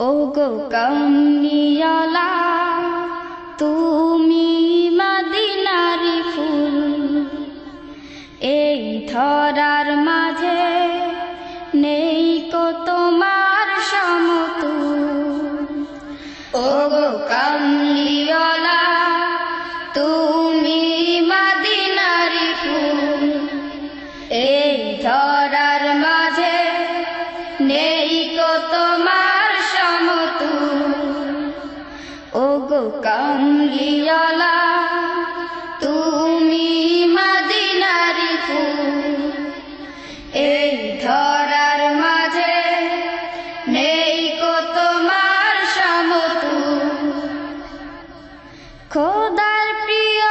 ও গো কামিয়ালা তুমি মদিনারি ফুল এই ধরার খোদার প্রিয়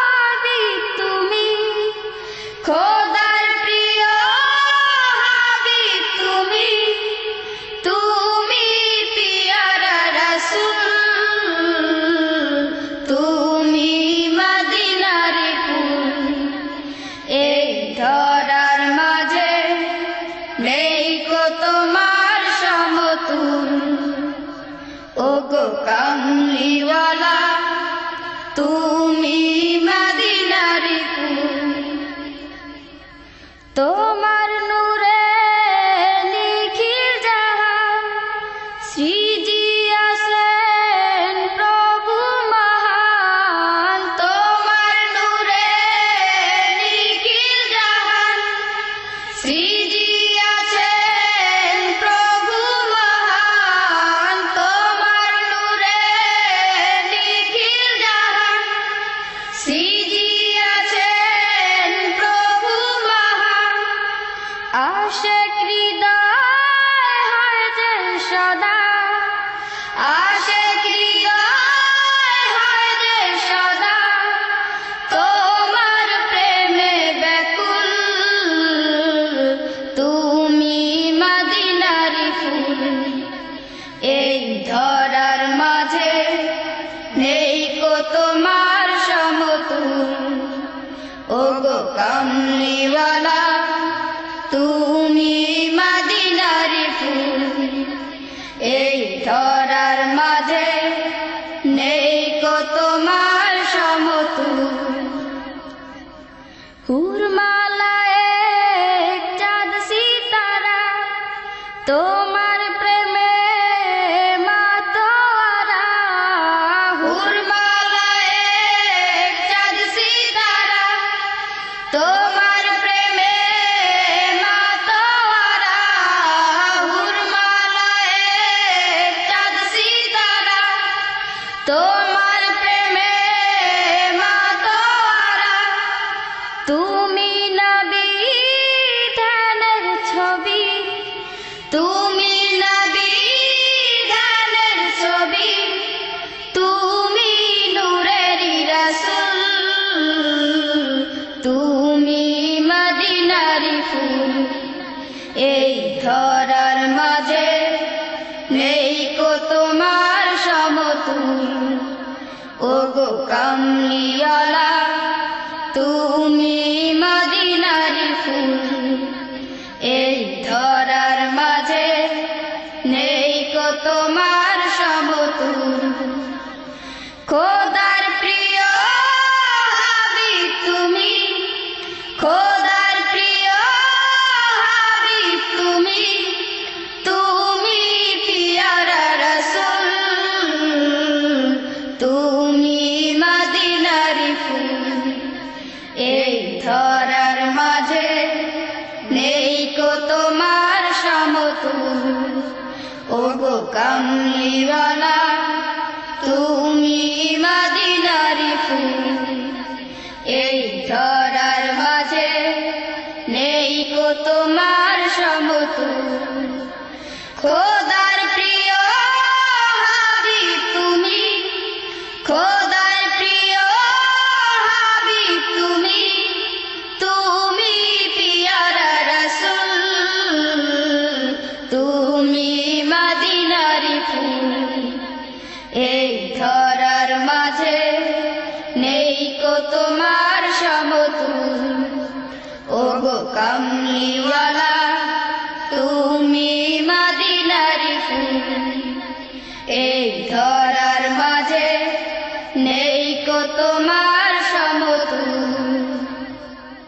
হাবিব তুমি। খোদার প্রিয় হাবিব তুমি। তুমি পিয়ারা রাসূল। তুমি মদিনার ফুল এই ধরার মাঝে নেই কো তোমার সমতুল। ও গো কামলিওয়ালা আশেক হৃদয় তোমার প্রেমে ব্যাকুল। তুমি মদিনারি ফুল। এই মাঝে নেই তোমার তুমি নবী ধ্যানের ছবি। তুমি তুমি মাঝে নেই কো তোমার সমতুল। ও গো কো তোমার সমতুল। ও গো কামলিওয়ালা, তুমি মাদিনারি ফুল। এই ধরার মাঝে নেই গো তোমার সমতুল। খোদার তোমার সমতুল ও গো কামলিওয়ালা তুমি মাদিনারি ফুল। এই ধর